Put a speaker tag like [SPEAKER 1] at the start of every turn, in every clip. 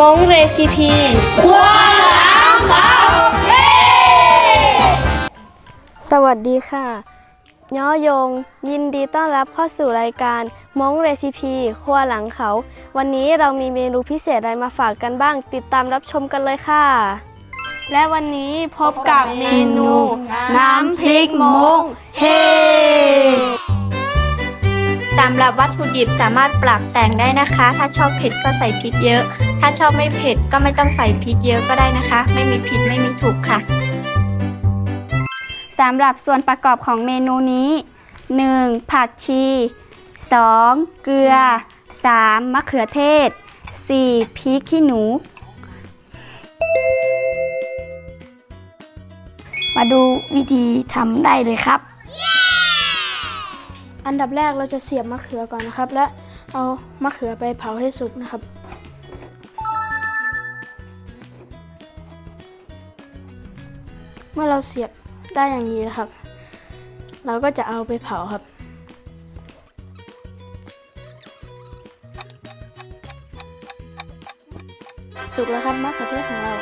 [SPEAKER 1] มงเรซิปีควงหลังเบาเสวัสดีค่ะ ย้อยง ยินดีต้อนรับเข้าสู่รายการมงเรซิปีครัวหลังเขา วันนี้เรามีเมนูพิเศษอะไรมาฝากกันบ้าง ติดตามรับชมกันเลยค่ะ และวันนี้พบกับเมนู น้ำพริกมงเฮ
[SPEAKER 2] สำหรับวัตถุดิบสามารถปรับแต่งได้นะคะ ถ้าชอบเผ็ดก็ใส่พริกเยอะ ถ้าชอบไม่เผ็ดก็ไม่ต้องใส่พริกเยอะก็ได้นะคะ ไม่มีผิดไม่มีถูกค่ะสำหรับส่วนประกอบของเมนูนี้ 1. ผักชี 2. เกลือ 3. มะเขือเทศ 4. พริกขี้หนู
[SPEAKER 3] มาดูวิธีทำได้เลยครับ
[SPEAKER 1] อันดับแรกเราจะเสียบมะเขือก่อนนะครับ และเอามะเขือไปเผาให้สุกนะครับ เมื่อเราเสียบได้อย่างนี้นะครับ เราก็จะเอาไปเผาครับสุกแล้วครับมะเขือเทศของเรา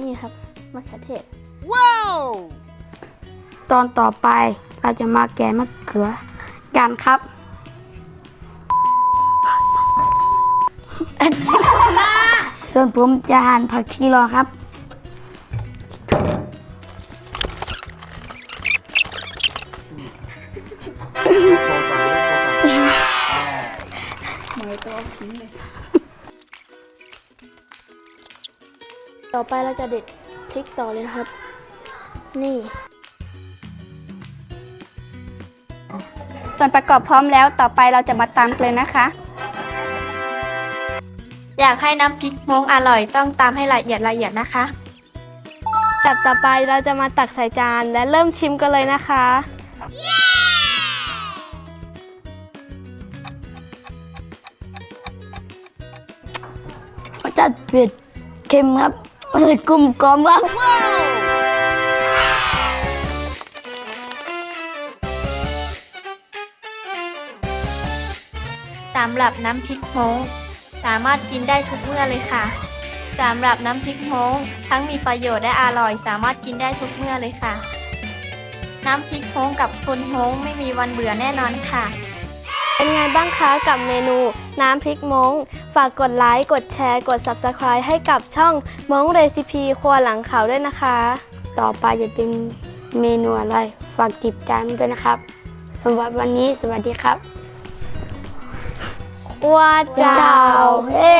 [SPEAKER 1] นี่ครับมะเขือเทศ
[SPEAKER 3] ตอนต่อไปเราจะมาแกะมะเขือ กันครับส่วนผมจะหั่นผักชีรอครับ
[SPEAKER 1] ต่อไปเราจะเด็ดพริกต่อเลยนะครับ นี่
[SPEAKER 2] ส่วนประกอบพร้อมแล้วต่อไปเราจะมาตำเลยนะคะ อยากให้น้ำพริกม้งอร่อยต้องตำให้ละเอียดละเอียดนะคะ
[SPEAKER 1] แบบต่อไปเราจะมาตักใส่จานและเริ่มชิมกันเลยนะคะ
[SPEAKER 3] รสชาติเผ็ดเค็มครับเออกลมกลอมครับ
[SPEAKER 2] สำหรับน้ำพริกโม้งสามารถกินได้ทุกเมื่อเลยค่ะสำหรับน้ำพริกโม้งทั้งมีประโยชน์และอร่อย สามารถกินได้ทุกเมื่อเลยค่ะ น้ำพริกโม้งกับคนโม้งไม่มีวันเบื่อแน่นอนค่ะ
[SPEAKER 1] เป็นไงบ้างคะกับเมนูน้ำพริกมงฝากกดไลค์กดแชร์ กด Subscribe ให้กับช่องมงเรซิปีครัวหลังเขาด้วยนะคะ
[SPEAKER 3] ต่อไปจะเป็นเมนูอะไร ฝากติดตามด้วยนะครับสำหรับวันนี้สวัสดีครับ
[SPEAKER 1] ว่าเจ้า
[SPEAKER 3] เฮ้